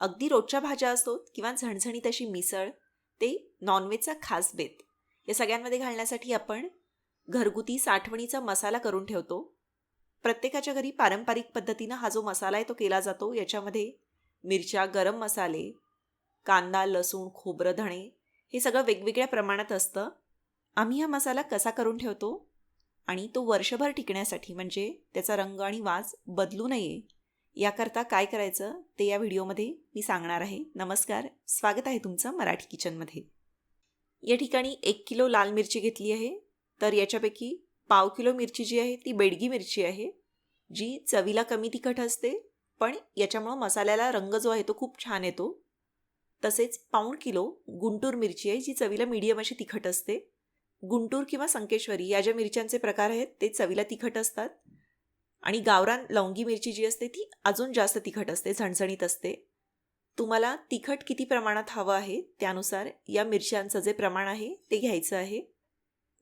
अगदी रोजच्या भाज्या असोत किंवा झणझणीत अशी मिसळ ते नॉनव्हेजचा खास बेत. या सगळ्यांमध्ये घालण्यासाठी आपण घरगुती साठवणीचा मसाला करून ठेवतो. प्रत्येकाच्या घरी पारंपरिक पद्धतीनं हा जो मसाला आहे तो केला जातो. याच्यामध्ये मिरच्या गरम मसाले कांदा लसूण खोबरं धणे हे सगळं वेगवेगळ्या प्रमाणात असतं. आम्ही हा मसाला कसा करून ठेवतो? आणि तो वर्षभर टिकण्यासाठी म्हणजे त्याचा रंग आणि वास बदलू नये याकरता काय करायचं ते या व्हिडिओमध्ये मी सांगणार आहे. नमस्कार स्वागत आहे तुमचं मराठी किचनमध्ये. या ठिकाणी एक किलो लाल मिरची घेतली आहे. तर याच्यापैकी पाव किलो मिरची जी आहे ती बेडगी मिरची आहे जी चवीला कमी तिखट असते पण याच्यामुळं मसाल्याला रंग जो आहे तो खूप छान येतो. तसेच पाऊण किलो गुंटूर मिरची आहे जी चवीला मीडियम अशी तिखट असते. गुंटूर किंवा संकेश्वरी या ज्या मिरच्यांचे प्रकार आहेत ते चवीला तिखट असतात. आणि गावरान लवंगी मिरची जी असते ती अजून जास्त तिखट असते झणझणीत असते. तुम्हाला तिखट किती प्रमाणात हवं आहे त्यानुसार या मिरच्यांचं जे प्रमाण आहे ते घ्यायचं आहे.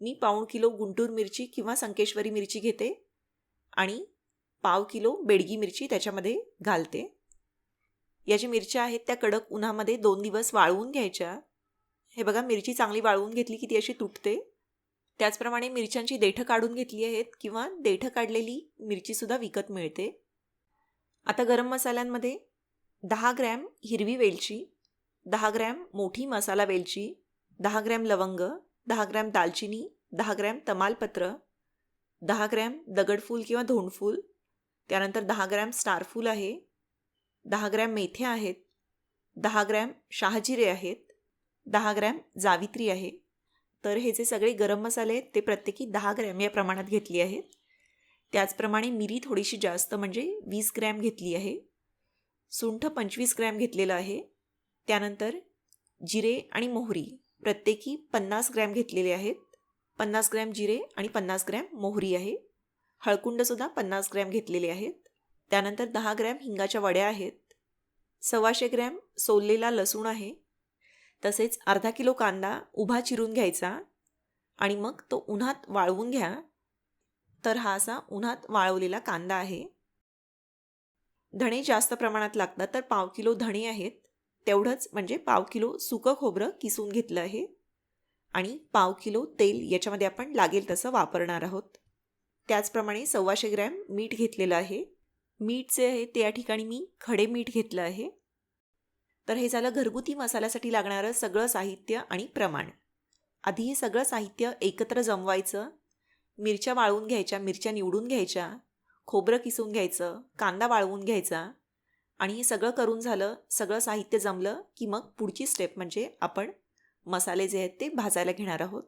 मी पाऊण किलो गुंटूर मिरची किंवा संकेश्वरी मिरची घेते आणि पाव किलो बेडगी मिरची त्याच्यामध्ये घालते. या ज्या मिरच्या आहेत त्या कडक उन्हामध्ये दोन दिवस वाळवून घ्यायच्या. हे बघा मिरची चांगली वाळवून घेतली की ती अशी तुटते. त्याचप्रमाणे मिरच्यांची देठं काढून घेतली आहेत किंवा देठं काढलेली मिरचीसुद्धा विकत मिळते आता गरम मसाल्यांमध्ये दहा ग्रॅम हिरवी वेलची दहा ग्रॅम मोठी मसाला वेलची दहा ग्रॅम लवंग दहा ग्रॅम दालचिनी दहा ग्रॅम तमालपत्र दहा ग्रॅम दगडफूल किंवा धोंडफूल त्यानंतर दहा ग्रॅम स्टारफूल आहे दहा ग्रॅम मेथ्या आहेत दहा ग्रॅम शहाजिरे आहेत दहा ग्रॅम जावित्री आहे तर हे जे सगळे गरम मसाले आहेत ते प्रत्येकी दहा ग्रॅम या प्रमाणात घेतली आहेत त्याचप्रमाणे मिरी थोडीशी जास्त म्हणजे वीस ग्रॅम घेतली आहे. सुंठ पंचवीस ग्रॅम घेतलेलं आहे. त्यानंतर जिरे आणि मोहरी प्रत्येकी पन्नास ग्रॅम घेतलेले आहेत. पन्नास ग्रॅम जिरे आणि पन्नास ग्रॅम मोहरी आहे. हळकुंडसुद्धा पन्नास ग्रॅम घेतलेले आहेत. त्यानंतर दहा ग्रॅम हिंगाच्या वड्या आहेत. सव्वाशे ग्रॅम सोललेला लसूण आहे. तसेच अर्धा किलो कांदा उभा चिरून घ्यायचा आणि मग तो उन्हात वाळवून घ्या. तर हा असा उन्हात वाळवलेला कांदा आहे. धणे जास्त प्रमाणात लागतात तर पाव किलो धणे आहेत. तेवढंच म्हणजे पाव किलो सुकं खोबरं किसून घेतलं आहे. आणि पाव किलो तेल याच्यामध्ये आपण लागेल तसं वापरणार आहोत. त्याचप्रमाणे सव्वाशे ग्रॅम मीठ घेतलेलं आहे. मीठ जे आहे ते या ठिकाणी मी खडे मीठ घेतलं आहे. तर हे झालं घरगुती मसाल्यासाठी लागणारं सगळं साहित्य आणि प्रमाण. आधी हे सगळं साहित्य एकत्र जमवायचं मिरच्या वाळवून घ्यायच्या मिरच्या निवडून घ्यायच्या खोबरं किसून घ्यायचं कांदा वाळवून घ्यायचा आणि हे सगळं करून झालं सगळं साहित्य जमलं की मग पुढची स्टेप म्हणजे आपण मसाले जे आहेत ते भाजायला घेणार आहोत.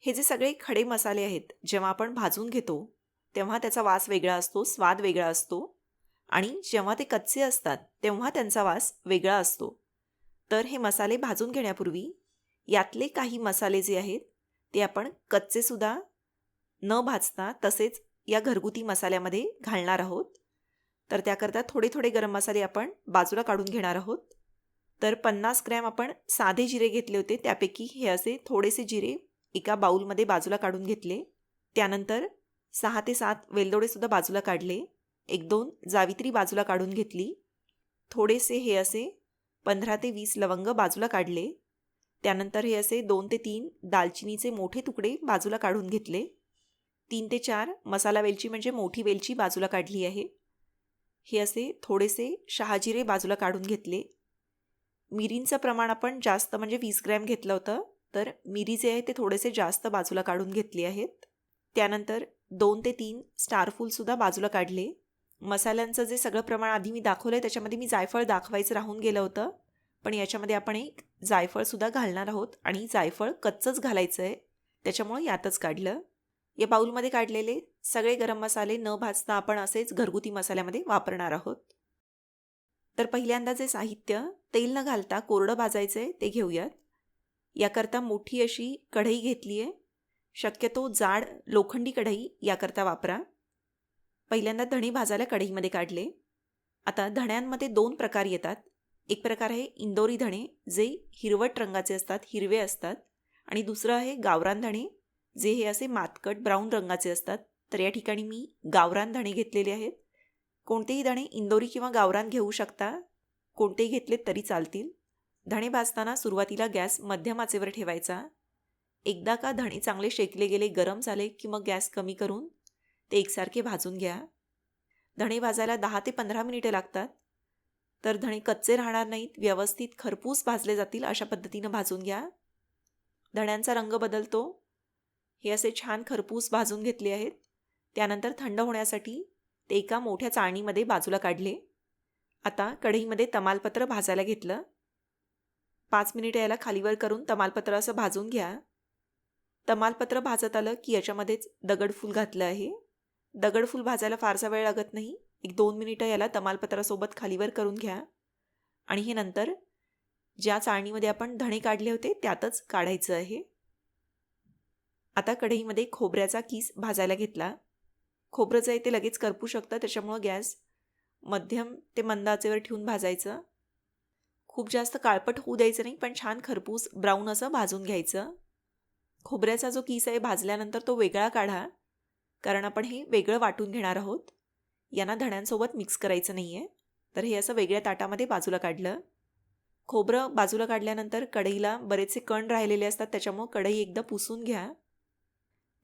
हे जे सगळे खडे मसाले आहेत जेव्हा आपण भाजून घेतो तेव्हा त्याचा वास वेगळा असतो स्वाद वेगळा असतो. आणि जेव्हा ते कच्चे असतात तेव्हा त्यांचा वास वेगळा असतो. तर हे मसाले भाजून घेण्यापूर्वी यातले काही मसाले जे आहेत ते आपण कच्चेसुद्धा न भाजता तसेच या घरगुती मसाल्यामध्ये घालणार आहोत. तर त्याकरता थोडे थोडे गरम मसाले आपण बाजूला काढून घेणार आहोत. तर पन्नास ग्रॅम आपण साधे जिरे घेतले होते त्यापैकी हे असे थोडेसे जिरे एका बाऊलमध्ये बाजूला काढून घेतले. त्यानंतर सहा ते सात वेलदोडेसुद्धा बाजूला काढले. एक दोन जावित्री बाजूला काढून घेतली. थोडेसे हे असे पंधरा ते वीस लवंग बाजूला काढले. त्यानंतर हे असे दोन ते तीन दालचिनीचे मोठे तुकडे बाजूला काढून घेतले. तीन ते चार मसाला वेलची म्हणजे मोठी वेलची बाजूला काढली आहे. हे असे थोडेसे शहाजिरे बाजूला काढून घेतले. मिरींचं प्रमाण आपण जास्त म्हणजे वीस ग्रॅम घेतलं होतं तर मिरी जे आहे ते थोडेसे जास्त बाजूला काढून घेतले आहेत. त्यानंतर दोन ते तीन स्टारफूलसुद्धा बाजूला काढले. मसाल्यांचं जे सगळं प्रमाण आधी मी दाखवलं आहे त्याच्यामध्ये मी जायफळ दाखवायचं राहून गेलं होतं. पण याच्यामध्ये आपण एक जायफळसुद्धा घालणार आहोत आणि जायफळ कच्चंच घालायचं आहे त्याच्यामुळं यातच काढलं. या बाऊलमध्ये काढलेले सगळे गरम मसाले न भाजता आपण असेच घरगुती मसाल्यामध्ये वापरणार आहोत. तर पहिल्यांदा जे साहित्य तेल न घालता कोरडं भाजायचं आहे ते घेऊयात. याकरता मोठी अशी कढई घेतली आहे शक्यतो जाड लोखंडी कढई याकरता वापरा. पहिल्यांदा धणे भाजायला कढईमध्ये काढले. आता धण्यांमध्ये दोन प्रकार येतात. एक प्रकार आहे इंदोरी धणे जे हिरवट रंगाचे असतात हिरवे असतात. आणि दुसरं आहे गावरान धणे जे हे असे मातकट ब्राऊन रंगाचे असतात. तर या ठिकाणी मी गावरान धणे घेतलेले आहेत. कोणतेही धणे इंदोरी किंवा गावरान घेऊ शकता. कोणतेही घेतले तरी चालतील. धणे भाजताना सुरुवातीला गॅस मध्यम आचेवर ठेवायचा. एकदा का धणे चांगले शेकले गेले गरम झाले की मग गॅस कमी करून ते एकसारखे भाजून घ्या. धणे भाजायला दहा ते पंधरा मिनिटे लागतात. तर धणे कच्चे राहणार नाहीत व्यवस्थित खरपूस भाजले जातील अशा पद्धतीनं भाजून घ्या. धण्यांचा रंग बदलतो. हे असे छान खरपूस भाजून घेतले आहेत. त्यानंतर थंड होण्यासाठी ते एका मोठ्या चाळणीमध्ये बाजूला काढले. आता कढईमध्ये तमालपत्र भाजायला घेतलं. पाच मिनिटं याला खालीवर करून तमालपत्र असं भाजून घ्या. तमालपत्र भाजत आलं की याच्यामध्येच दगडफूल घातलं आहे. दगडफूल भाजायला फारसा वेळ लागत नाही. एक दोन मिनिटं याला तमालपत्रासोबत खालीवर करून घ्या. आणि हे नंतर ज्या चाळणीमध्ये आपण धणे काढले होते त्यातच काढायचं आहे. आता कढईमध्ये खोबऱ्याचा किस भाजायला घेतला. खोबरं जे आहे ते लगेच करपू शकतं त्याच्यामुळं गॅस मध्यम ते मंद आचेवर ठेवून भाजायचं. खूप जास्त काळपट होऊ द्यायचं नाही पण छान खरपूस ब्राऊन असं भाजून घ्यायचं. खोबऱ्याचा जो किस आहे भाजल्यानंतर तो वेगळा काढा. कारण आपण हे वेगळं वाटून घेणार आहोत. यांना धण्यांसोबत मिक्स करायचं नाही आहे तर हे असं वेगळ्या ताटामध्ये बाजूला काढलं. खोबरं बाजूला काढल्यानंतर कढईला बरेचसे कण राहिलेले असतात त्याच्यामुळं कढई एकदा पुसून घ्या.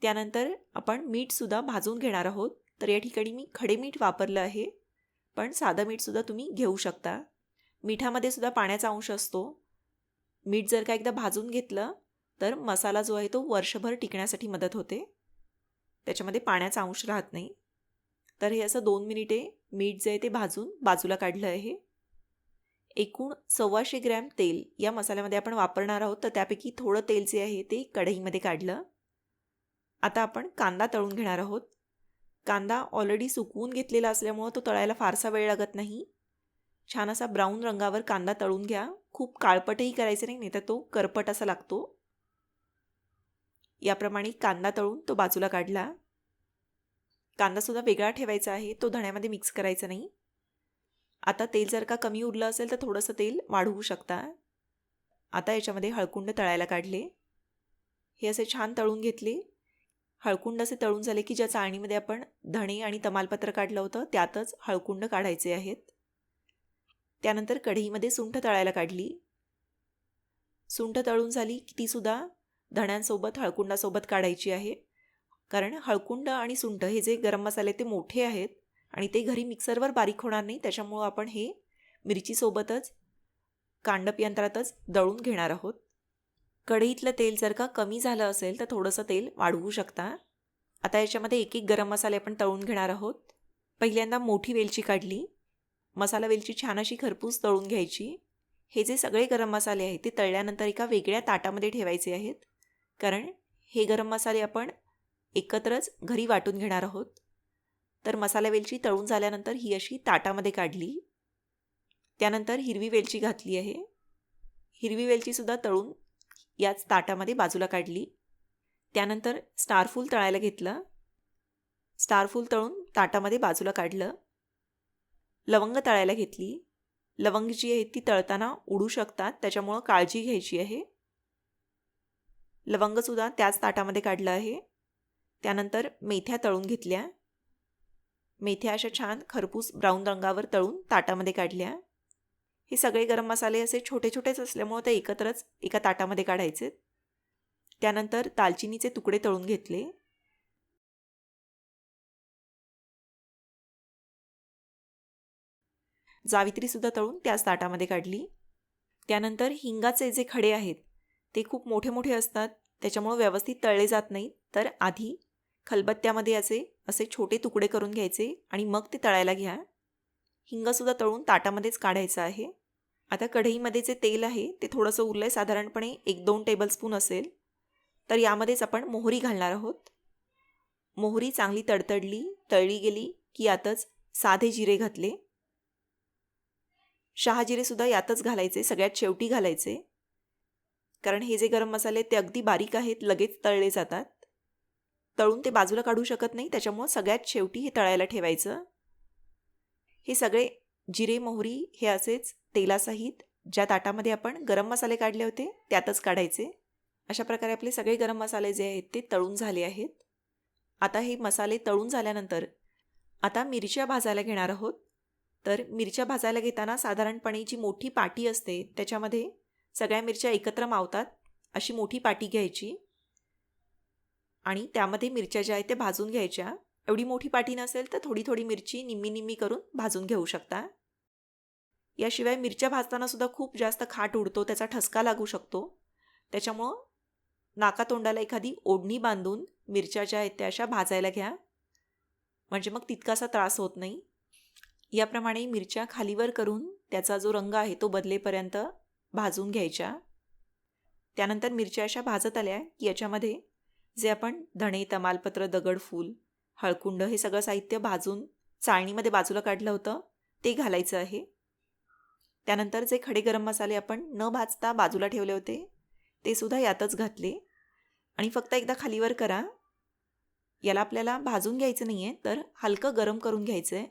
त्यानंतर आपण मीठसुद्धा भाजून घेणार आहोत. तर या ठिकाणी मी खडे मीठ वापरलं आहे. पण साधं मीठसुद्धा तुम्ही घेऊ शकता. मिठामध्ये सुद्धा पाण्याचा अंश असतो. मीठ जर का एकदा भाजून घेतलं तर मसाला जो आहे तो वर्षभर टिकण्यासाठी मदत होते. त्याच्यामध्ये पाण्याचा अंश राहत नाही. तर हे असं दोन मिनिटे मीठ जे आहे ते भाजून बाजूला काढलं आहे. एकूण सव्वाशे ग्रॅम तेल या मसाल्यामध्ये आपण वापरणार आहोत. तर त्यापैकी थोडं तेल जे आहे ते कढईमध्ये काढलं. आता आपण कांदा तळून घेणार आहोत. कांदा ऑलरेडी सुकवून घेतलेला असल्यामुळं तो तळायला फारसा वेळ लागत नाही. छान असा ब्राऊन रंगावर कांदा तळून घ्या. खूप काळपटही करायचं नाही नाही तर तो करपट असा लागतो. याप्रमाणे कांदा तळून तो बाजूला काढला. कांदासुद्धा वेगळा ठेवायचा आहे. तो धण्यामध्ये मिक्स करायचा नाही. आता तेल जर का कमी उरलं असेल तर थोडंसं तेल वाढवू शकता. आता याच्यामध्ये हळकुंड तळायला काढले. हे असे छान तळून घेतले. हळकुंड असे तळून झाले की ज्या चाळणीमध्ये आपण धणे आणि तमालपत्र काढलं होतं त्यातच हळकुंड काढायचे आहेत. त्यानंतर कढईमध्ये सुंठ तळायला काढली. सुंठ तळून झाली की तीसुद्धा धण्यांसोबत हळकुंडासोबत काढायची आहे. कारण हळकुंड आणि सुंठ हे जे गरम मसाले ते मोठे आहेत आणि ते घरी मिक्सरवर बारीक होणार नाही. त्याच्यामुळं आपण हे मिरचीसोबतच कांडप यंत्रातच दळून घेणार आहोत. कढईतलं तेल जर का कमी झालं असेल तर थोडंसं तेल वाढवू शकता. आता याच्यामध्ये एक एक गरम मसाले आपण तळून घेणार आहोत. पहिल्यांदा मोठी वेलची काढली. मसाला वेलची छान अशी खरपूस तळून घ्यायची. हे जे सगळे गरम मसाले आहेत ते तळल्यानंतर एका वेगळ्या ताटामध्ये ठेवायचे आहेत. कारण हे गरम मसाले आपण एकत्रच घरी वाटून घेणार आहोत. तर मसाला वेलची तळून झाल्यानंतर ही अशी ताटामध्ये काढली. त्यानंतर हिरवी वेलची घातली आहे. हिरवी वेलचीसुद्धा तळून याच ताटामध्ये बाजूला काढली. त्यानंतर स्टारफूल तळायला घेतलं. स्टारफूल तळून ताटामध्ये बाजूला काढलं. लवंग तळायला घेतली. लवंग जी आहे ती तळताना उडू शकतात त्याच्यामुळं काळजी घ्यायची आहे. लवंगसुद्धा त्याच ताटामध्ये काढलं आहे. त्यानंतर मेथ्या तळून घेतल्या. मेथ्या अशा छान खरपूस ब्राऊन रंगावर तळून ताटामध्ये काढल्या. हे सगळे गरम मसाले असे छोटे छोटेच असल्यामुळं ते एकत्रच एका ताटामध्ये काढायचे. त्यानंतर दालचिनीचे तुकडे तळून घेतले. जावित्रीसुद्धा तळून त्याच ताटामध्ये काढली. त्यानंतर हिंगाचे जे खडे आहेत ते खूप मोठे मोठे असतात त्याच्यामुळं व्यवस्थित तळले जात नाही. तर आधी खलबत्त्यामध्ये असे असे छोटे तुकडे करून घ्यायचे आणि मग ते तळायला घ्या. हिंगसुद्धा तळून ताटामध्येच काढायचं आहे. आता कढईमध्ये जे तेल आहे ते थोडंसं उरलं आहे साधारणपणे एक दोन टेबलस्पून असेल. तर यामध्येच आपण मोहरी घालणार आहोत. मोहरी चांगली तडतडली तळली गेली की यातच साधे जिरे घातले. शहाजिरेसुद्धा यातच घालायचे सगळ्यात शेवटी घालायचे. कारण हे जे गरम मसाले ते अगदी बारीक आहेत लगेच तळले जातात. तळून ते बाजूला काढू शकत नाही त्याच्यामुळं सगळ्यात शेवटी हे तळायला ठेवायचं. हे सगळे जिरे मोहरी हे असेच तेलासहित ज्या ताटामध्ये आपण गरम मसाले काढले होते त्यातच काढायचे. अशा प्रकारे आपले सगळे गरम मसाले जे आहेत ते तळून झाले आहेत. आता हे मसाले तळून झाल्यानंतर आता मिरच्या भाजायला घेणार आहोत. तर मिरच्या भाजायला घेताना साधारणपणे जी मोठी पाटी असते त्याच्यामध्ये सगळ्या मिरच्या एकत्र मावतात अशी मोठी पाटी घ्यायची आणि त्यामध्ये मिरच्या ज्या आहेत त्या भाजून घ्यायच्या. एवढी मोठी पाटी नसेल तर थोडी थोडी मिरची निम्मी निम्मी करून भाजून घेऊ शकता. याशिवाय मिरच्या भाजताना सुद्धा खूप जास्त खाट उडतो त्याचा ठसका लागू शकतो. त्याच्यामुळं नाकातोंडाला एखादी ओढणी बांधून मिरच्या ज्या आहेत त्या अशा भाजायला घ्या. म्हणजे मग तितकासा त्रास होत नाही. याप्रमाणे मिरच्या खालीवर करून त्याचा जो रंग आहे तो बदलेपर्यंत भाजून घ्यायच्या. त्यानंतर मिरच्या अशा भाजत आल्या की याच्यामध्ये जे आपण धणे तमालपत्र दगडफूल हळकुंड हे सगळं साहित्य भाजून चाळणीमध्ये बाजूला काढलं होतं ते घालायचं आहे. त्यानंतर जे खडे गरम मसाले आपण न भाजता बाजूला ठेवले होते ते सुद्धा यातच घातले. आणि फक्त एकदा खालीवर करा. याला आपल्याला भाजून घ्यायचं नाही आहे तर हलकं गरम करून घ्यायचं आहे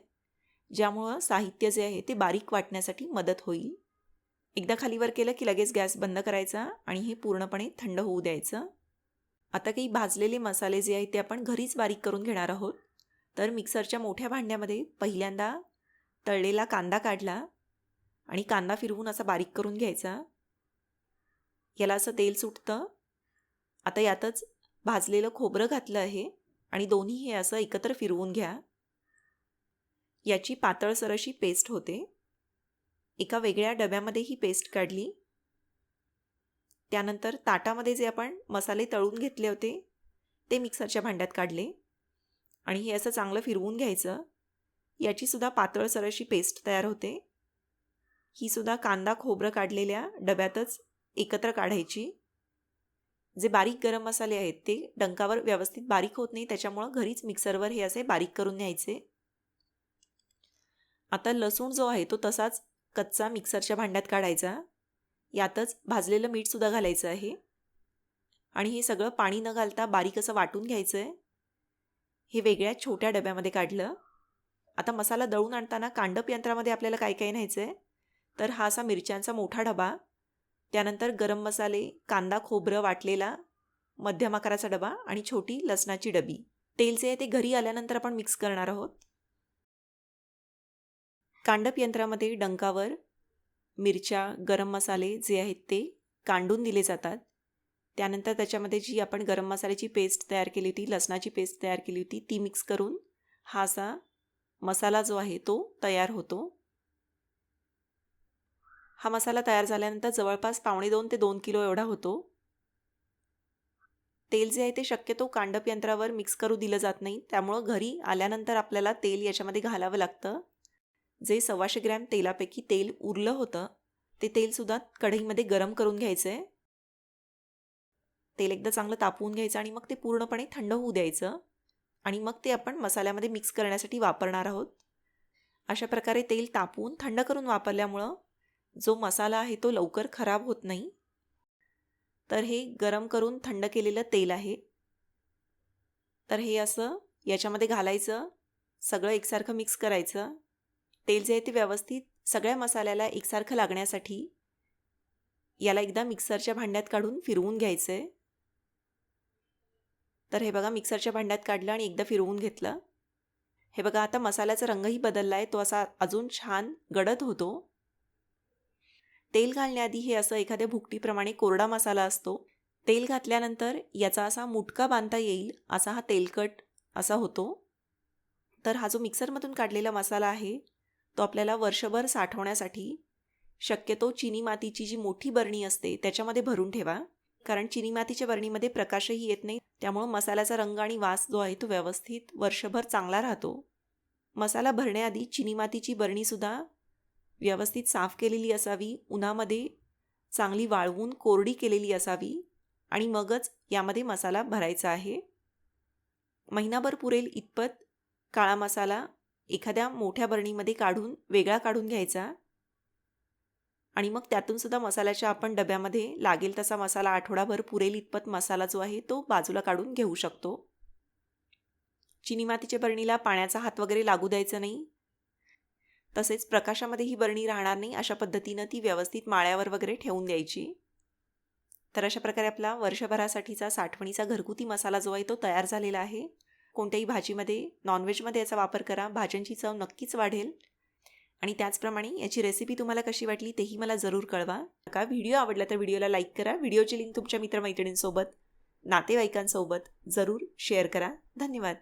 ज्यामुळं साहित्य जे आहे ते बारीक वाटण्यासाठी मदत होईल. एकदा खालीवर केलं की लगेच गॅस बंद करायचा आणि हे पूर्णपणे थंड होऊ द्यायचं. आता काही भाजलेले मसाले जे आहेत ते आपण घरीच बारीक करून घेणार आहोत. तर मिक्सरच्या मोठ्या भांड्यामध्ये पहिल्यांदा तळलेला कांदा काढला आणि कांदा फिरवून असा बारीक करून घ्यायचा. याला असं तेल सुटतं. आता यातच भाजलेलं खोबरं घातलं आहे आणि दोन्ही हे असं एकत्र फिरवून घ्या. याची पातळसर अशी पेस्ट होते. एका वेगळ्या डब्यामध्ये ही पेस्ट काढली. त्यानंतर ताटामध्ये जे आपण मसाले तळून घेतले होते ते मिक्सरच्या भांड्यात काढले. आणि हे असं चांगलं फिरवून घ्यायचं. याचीसुद्धा पातळसर अशी पेस्ट तयार होते. ही सुद्धा कांदा खोबरं काढलेल्या डब्यातच एकत्र काढायची. जे बारीक गरम मसाले आहेत ते डंकावर व्यवस्थित बारीक होत नाही त्याच्यामुळं घरीच मिक्सरवर हे असे बारीक करून न्यायचे. आता लसूण जो आहे तो तसाच कच्चा मिक्सरच्या भांड्यात काढायचा. यातच भाजलेलं मीठसुद्धा घालायचं आहे. आणि हे सगळं पाणी न घालता बारीक असं वाटून घ्यायचं आहे हे वेगळ्या छोट्या डब्यामध्ये काढलं. आता मसाला दळून आणताना कांडप यंत्रामध्ये आपल्याला काय काय न्यायचं आहे तर हा असा मिरच्यांचा मोठा डबा. त्यानंतर गरम मसाले कांदा खोबरं वाटलेला मध्यम आकाराचा डबा आणि छोटी लसणाची डबी. तेल जे आहे ते घरी आल्यानंतर आपण मिक्स करणार आहोत. कांडप यंत्रामध्ये डंकावर मिरच्या गरम मसाले जे आहेत ते कांडून दिले जातात. त्यानंतर त्याच्यामध्ये जी आपण गरम मसाल्याची पेस्ट तयार केली होती लसणाची पेस्ट तयार केली होती ती मिक्स करून हा असा मसाला जो आहे तो तयार होतो. हा मसाला तयार झाल्यानंतर जवळपास पावणे दोन ते दोन किलो एवढा होतो. तेल जे आहे ते शक्यतो कांडप यंत्रावर मिक्स करू दिलं जात नाही. त्यामुळं घरी आल्यानंतर आपल्याला तेल याच्यामध्ये घालावं लागतं. जे सव्वाशे ग्रॅम तेलापैकी तेल उरलं होतं ते तेलसुद्धा कढईमध्ये गरम करून घ्यायचं आहे तेल एकदा चांगलं तापवून घ्यायचं आणि मग ते पूर्णपणे थंड होऊ द्यायचं. आणि मग ते आपण मसाल्यामध्ये मिक्स करण्यासाठी वापरणार आहोत. अशा प्रकारे तेल तापवून थंड करून वापरल्यामुळं जो मसाला आहे तो लवकर खराब होत नाही. तर हे गरम करून थंड केलेलं तेल आहे. तर हे असं याच्यामध्ये घालायचं सगळं एकसारखं मिक्स करायचं. तेल जे आहे ते व्यवस्थित सगळ्या मसाल्याला एकसारखं लागण्यासाठी याला एकदा मिक्सरच्या भांड्यात काढून फिरवून घ्यायचं आहे तर हे बघा मिक्सरच्या भांड्यात काढलं आणि एकदा फिरवून घेतलं. हे बघा आता मसाल्याचा रंगही बदलला आहे तो असा अजून छान गडद होतो. तेल घालण्याआधी हे असं एखाद्या भुकटीप्रमाणे कोरडा मसाला असतो. तेल घातल्यानंतर याचा असा मुटका बांधता येईल असा हा तेलकट असा होतो. तर हा जो मिक्सरमधून काढलेला मसाला आहे तो आपल्याला वर्षभर साठवण्यासाठी शक्यतो चिनी मातीची जी मोठी बरणी असते त्याच्यामध्ये भरून ठेवा. कारण चिनी मातीच्या बरणीमध्ये प्रकाशही येत नाही. त्यामुळं मसाल्याचा रंग आणि वास जो आहे तो व्यवस्थित वर्षभर चांगला राहतो. मसाला भरण्याआधी चिनी मातीची बरणीसुद्धा व्यवस्थित साफ केलेली असावी. उन्हामध्ये चांगली वाळवून कोरडी केलेली असावी. आणि मगच यामध्ये मसाला भरायचा आहे. महिनाभर पुरेल इतपत काळा मसाला एखाद्या मोठ्या बरणीमध्ये काढून वेगळा काढून घ्यायचा. आणि मग त्यातून सुद्धा मसाल्याच्या आपण डब्यामध्ये लागेल तसा मसाला आठवडाभर पुरेल इतपत मसाला जो आहे तो बाजूला काढून घेऊ शकतो. चिनी मातीच्या बरणीला पाण्याचा हात वगैरे लागू द्यायचा नाही. तसेच प्रकाशामध्ये ही बरणी राहणार नाही अशा पद्धतीनं ती व्यवस्थित माळ्यावर वगैरे ठेवून द्यायची. तर अशा प्रकारे आपला वर्षभरासाठीचा साठवणीचा घरगुती मसाला जो आहे तो तयार झालेला आहे. कोणत्याही भाजीमध्ये नॉनव्हेजमध्ये याचा वापर करा. भाज्यांची चव नक्कीच वाढेल. आणि त्याचप्रमाणे याची रेसिपी तुम्हाला कशी वाटली तेही मला जरूर कळवा. का व्हिडिओ आवडला तर व्हिडिओला लाईक करा. व्हिडिओची लिंक तुमच्या मित्रमैत्रिणींसोबत नातेवाईकांसोबत जरूर शेअर करा. धन्यवाद.